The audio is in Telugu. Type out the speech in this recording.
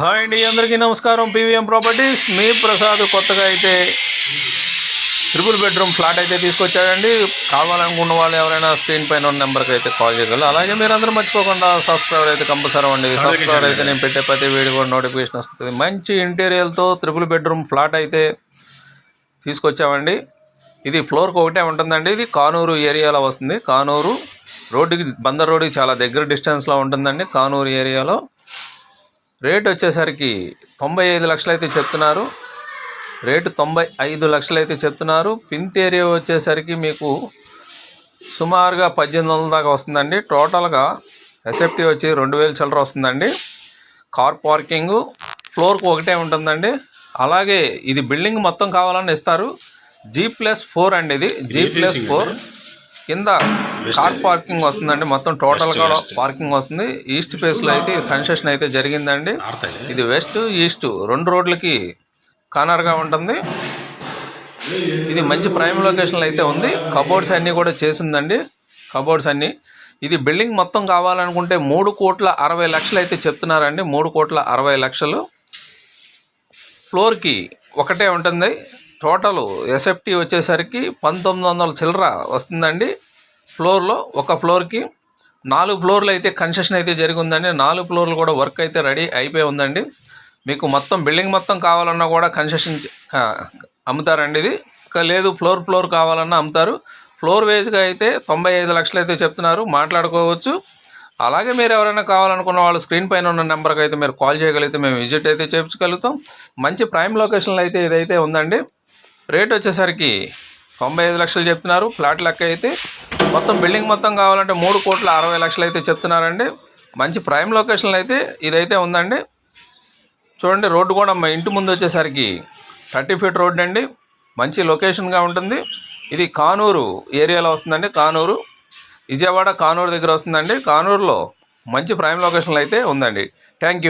హాయ్ అండి అందరికీ నమస్కారం. పీవీఎం ప్రాపర్టీస్ మీ ప్రసాద్ కొత్తగా అయితే ట్రిపుల్ బెడ్రూమ్ ఫ్లాట్ అయితే తీసుకొచ్చాడండి. కావాలనుకున్న వాళ్ళు ఎవరైనా స్క్రీన్ పైన ఉన్న నెంబర్కి అయితే కాల్ చేయగలరు. అలాగే మీరు అందరూ మర్చిపోకుండా సబ్స్క్రైబర్ అయితే కంపల్సరీ అండి. సబ్స్క్రైబర్ అయితే నేను పెట్టే ప్రతి వీడియో కూడా నోటిఫికేషన్ వస్తుంది. మంచి ఇంటీరియర్తో త్రిపుల్ బెడ్రూమ్ ఫ్లాట్ అయితే తీసుకొచ్చామండి. ఇది ఫ్లోర్కి ఒకటే ఉంటుందండి. ఇది కానూరు ఏరియాలో వస్తుంది. కానూరు రోడ్డుకి బందర్ రోడ్డుకి చాలా దగ్గర డిస్టెన్స్లో ఉంటుందండి. కానూరు ఏరియాలో రేట్ వచ్చేసరికి తొంభై ఐదు లక్షలు అయితే చెప్తున్నారు. రేటు తొంభై ఐదు లక్షలు అయితే చెప్తున్నారు. పింత్ ఏరియా వచ్చేసరికి మీకు సుమారుగా పద్దెనిమిది వందల దాకా వస్తుందండి. టోటల్గా ఎస్ఎఫ్టీ వచ్చి రెండు వేలు చిల్లర వస్తుందండి. కార్ పార్కింగ్ ఫ్లోర్కి ఒకటే ఉంటుందండి. అలాగే ఇది బిల్డింగ్ మొత్తం కావాలని ఇస్తారు. జీ ప్లస్ ఫోర్ అండి ఇది. G plus four. కింద కార్ పార్కింగ్ వస్తుందండి. మొత్తం టోటల్గా పార్కింగ్ వస్తుంది. ఈస్ట్ ఫేస్లో అయితే కన్స్ట్రక్షన్ అయితే జరిగిందండి. ఇది వెస్ట్ ఈస్ట్ రెండు రోడ్లకి కార్నర్గా ఉంటుంది. ఇది మంచి ప్రైమ్ లొకేషన్లో అయితే ఉంది. కబోర్డ్స్ అన్నీ కూడా చేసిందండి. కబోర్డ్స్ అన్నీ. ఇది బిల్డింగ్ మొత్తం కావాలనుకుంటే మూడు కోట్ల అరవై లక్షలు అయితే చెప్తున్నారండి. మూడు కోట్ల అరవై లక్షలు. ఫ్లోర్కి ఒకటే ఉంటుంది. టోటల్ ఎస్ఎఫ్టీ వచ్చేసరికి పంతొమ్మిది వందల చిల్లర వస్తుందండి. ఫ్లోర్లో ఒక ఫ్లోర్కి నాలుగు ఫ్లోర్లు అయితే కన్స్ట్రక్షన్ అయితే జరిగిందండి. నాలుగు ఫ్లోర్లు కూడా వర్క్ అయితే రెడీ అయిపోయి ఉందండి. మీకు మొత్తం బిల్డింగ్ మొత్తం కావాలన్నా కూడా కన్స్ట్రక్షన్ అమ్ముతారండి ఇది. లేదు ఫ్లోర్ ఫ్లోర్ కావాలన్నా అమ్ముతారు. ఫ్లోర్ వేజ్గా అయితే తొంభై ఐదు లక్షలు అయితే చెప్తున్నారు. మాట్లాడుకోవచ్చు. అలాగే మీరు ఎవరైనా కావాలనుకున్న వాళ్ళు స్క్రీన్ పైన ఉన్న నెంబర్కి అయితే మీరు కాల్ చేయగలిగితే మేము విజిట్ అయితే చేయించగలుగుతాం. మంచి ప్రైమ్ లొకేషన్లో అయితే ఇదైతే ఉందండి. రేట్ వచ్చేసరికి తొంభై ఐదు లక్షలు చెప్తున్నారు. ఫ్లాట్ లెక్క అయితే మొత్తం బిల్డింగ్ మొత్తం కావాలంటే మూడు కోట్ల అరవై లక్షలు అయితే చెప్తున్నారండి. మంచి ప్రైమ్ లొకేషన్లో అయితే ఇదైతే ఉందండి. చూడండి రోడ్డు కూడా మా ఇంటి ముందు వచ్చేసరికి థర్టీ ఫీట్ రోడ్ అండి. మంచి లొకేషన్గా ఉంటుంది. ఇది కానూరు ఏరియాలో వస్తుందండి కానూరు. విజయవాడ కానూరు దగ్గర వస్తుందండి. కానూరులో మంచి ప్రైమ్ లొకేషన్లో అయితే ఉందండి. Thank you.